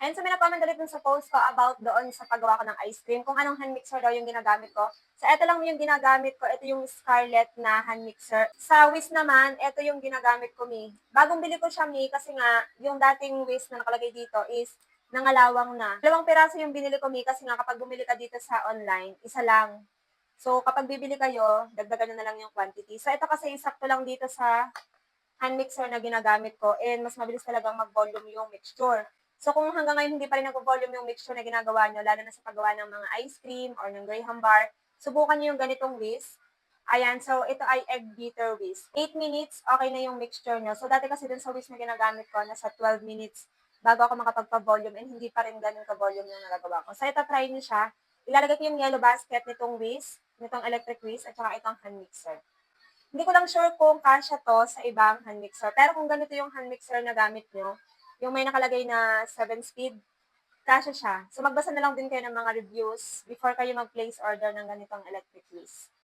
And so may na-comment ulit sa post ko about doon sa paggawa ko ng ice cream, kung anong hand mixer daw yung ginagamit ko. So ito lang yung ginagamit ko, ito yung Scarlett na hand mixer. Sa Wiz naman, ito yung ginagamit ko, Mi. Bagong bili ko siya, Mi, kasi nga, yung dating Wiz na nakalagay dito is nangalawang na. Dalawang piraso yung binili ko, Mi, kasi nga kapag bumili ka dito sa online, isa lang. So kapag bibili kayo, dagdagan na lang yung quantity. So ito kasi sakto lang dito sa hand mixer na ginagamit ko and mas mabilis talagang mag-volume yung mixture. So kung hanggang ngayon hindi pa rin nag-volume yung mixture na ginagawa nyo, lalo na sa paggawa ng mga ice cream or ng graham bar, subukan nyo yung ganitong whisk. Ayan, so ito ay egg beater whisk. 8 minutes, okay na yung mixture nyo. So dati kasi dun sa whisk na ginagamit ko, nasa 12 minutes bago ako makapagpa-volume and hindi pa rin ganun ka-volume yung nagagawa ko. So ito, try nyo siya. Ilalagay ko yung yellow basket nitong whisk, nitong electric whisk, at saka itong hand mixer. Hindi ko lang sure kung kasya to sa ibang hand mixer. Pero kung ganito yung hand mixer na gamit nyo, yung may nakalagay na 7 speed, kasya siya. So magbasa na lang din kayo ng mga reviews before kayo mag-place order ng ganitong electric whisk.